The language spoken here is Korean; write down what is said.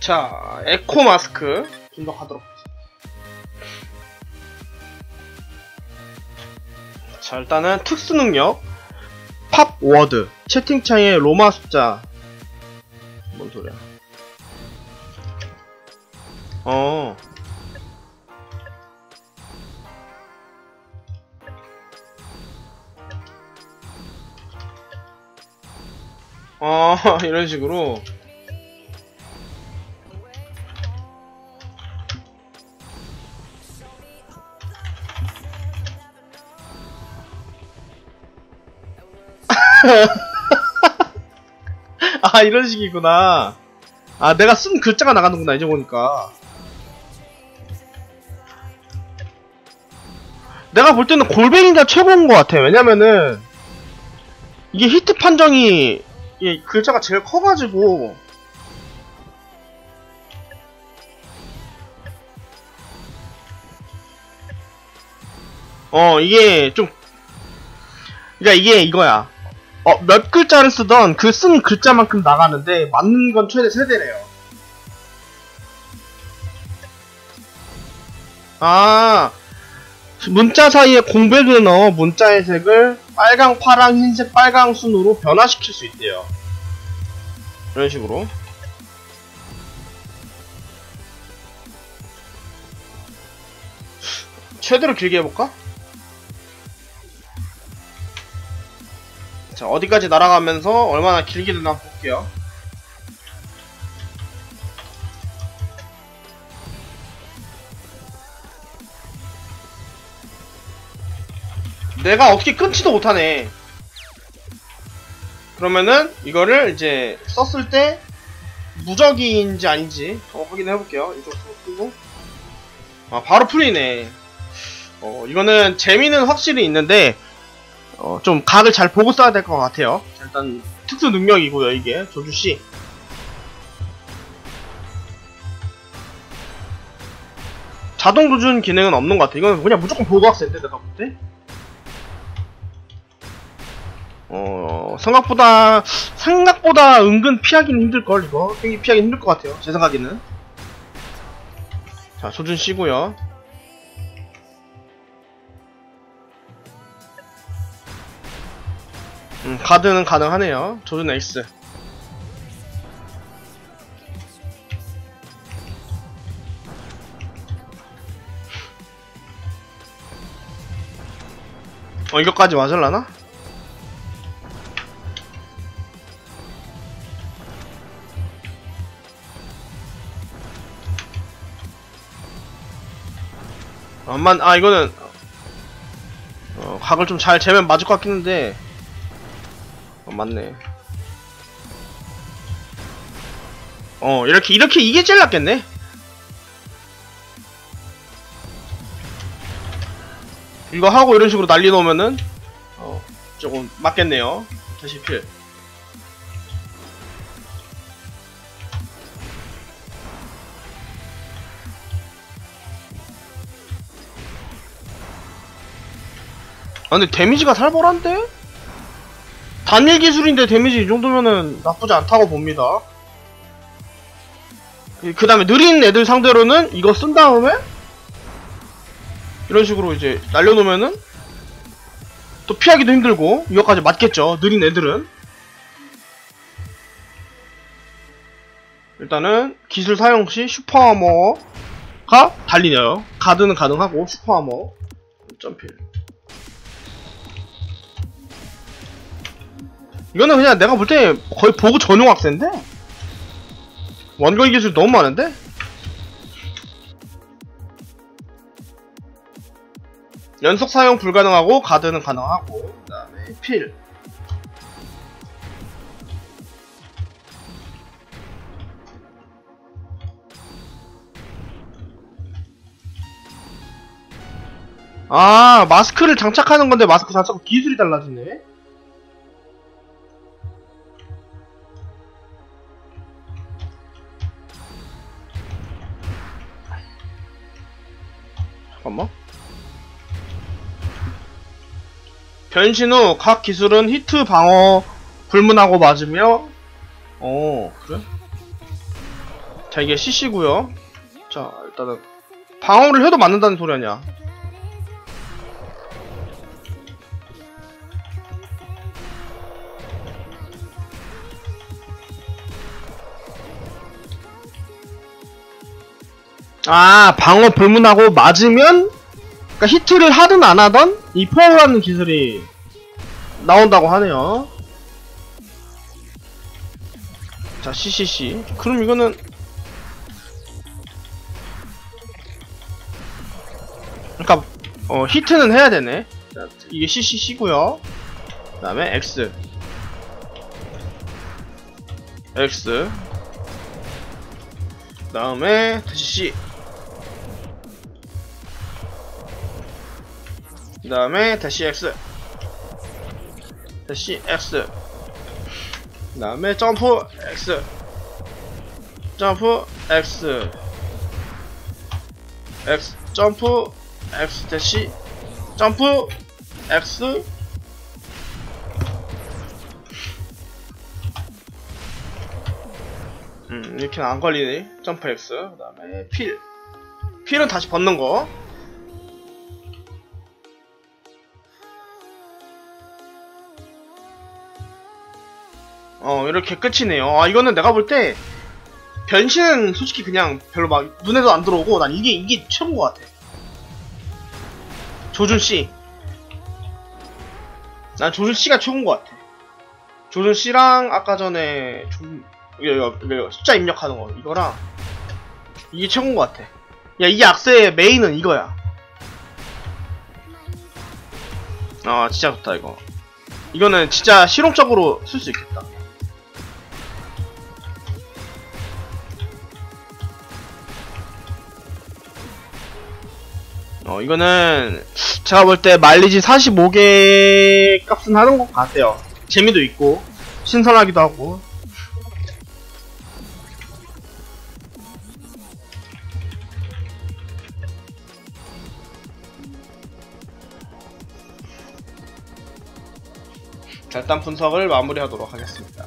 자, 에코 마스크 분석하도록 하겠습니다. 자, 일단은 특수 능력 팝 워드 채팅창에 로마 숫자 뭔 소리야? 어. 어, 이런 식으로. 아, 이런 식이구나. 아, 내가 쓴 글자가 나가는구나, 이제 보니까. 내가 볼 때는 골뱅이가 최고인 것 같아. 왜냐면은, 이게 히트 판정이, 이 글자가 제일 커가지고, 어, 이게 좀, 그니까 이게 이거야. 어, 몇 글자를 쓰던 그 쓴 글자만큼 나가는데, 맞는 건 최대 세대래요. 아, 문자 사이에 공백을 넣어 문자의 색을 빨강, 파랑, 흰색, 빨강 순으로 변화시킬 수 있대요. 이런 식으로. 최대로 길게 해볼까? 자, 어디까지 날아가면서 얼마나 길게 되나 볼게요. 내가 어떻게 끊지도 못하네. 그러면은 이거를 이제 썼을 때 무적인지 아닌지 어, 확인해 볼게요. 이쪽 쓰고 아 바로 풀리네. 어 이거는 재미는 확실히 있는데 어, 좀 각을 잘 보고 써야 될 것 같아요. 자, 일단 특수 능력이고요 이게 조주 씨. 자동 조준 기능은 없는 것 같아. 이건 그냥 무조건 보고 학생인데 내가 볼 때. 어, 생각보다, 생각보다 은근 피하기는 힘들 걸, 이거. 굉장히 피하기 힘들 것 같아요. 제 생각에는. 자, 조준 씨고요 음, 가드는 가능하네요. 조준 X. 어, 이거까지 맞을라나? 암만 아 이거는 어, 각을 좀 잘 재면 맞을 것 같긴 한데 어, 맞네. 어 이렇게 이렇게 이게 제일 낫겠네? 이거 하고 이런 식으로 난리 놓으면은 어 조금 맞겠네요. 다시 필. 아 근데 데미지가 살벌한데? 단일 기술인데 데미지 이 정도면은 나쁘지 않다고 봅니다. 그 다음에 느린 애들 상대로는 이거 쓴 다음에 이런 식으로 이제 날려놓으면은 또 피하기도 힘들고 이거까지 맞겠죠 느린 애들은. 일단은 기술 사용 시 슈퍼아머가 달리네요. 가드는 가능하고 슈퍼아머 점필 이거는 그냥 내가 볼 때 거의 보고 전용 학생인데 원거리 기술 너무 많은데? 연속 사용 불가능하고 가드는 가능하고 그 다음에 필 아, 마스크를 장착하는 건데 마스크 장착 기술이 달라지네. 잠깐만. 변신 후 각 기술은 히트 방어 불문하고 맞으며 어 그래? 자 이게 CC고요 자 일단은 방어를 해도 맞는다는 소리 아니야 아 방어 불문하고 맞으면 그러니까 히트를 하든 안 하든 이 포어라는 기술이 나온다고 하네요. 자 CCC 그럼 이거는 그러니까 어 히트는 해야 되네. 자, 이게 CCC고요. 그 다음에 X. X. 그 다음에 다시 C 그 다음에 다시 X. 다시 X. 그 다음에 점프 X. 점프 X. X. 점프 X 다시 점프 X. 음 이렇게는 안 걸리네. 점프 X. 그 다음에 필. 필은 다시 벗는 거 어 이렇게 끝이네요. 아 이거는 내가 볼 때 변신은 솔직히 그냥 별로 막 눈에도 안 들어오고 난 이게 이게 최고인 것 같아. 조준씨. 난 조준씨가 최고인 것 같아. 조준씨랑 아까 전에 좀 이거, 이거, 이거 숫자 입력하는 거 이거랑 이게 최고인 것 같아. 야 이 악세의 메인은 이거야. 아 진짜 좋다 이거. 이거는 진짜 실용적으로 쓸 수 있겠다 어, 이거는 제가 볼 때 마일리지 45개 값은 하는 것 같아요. 재미도 있고, 신선하기도 하고. 자, 일단 분석을 마무리하도록 하겠습니다.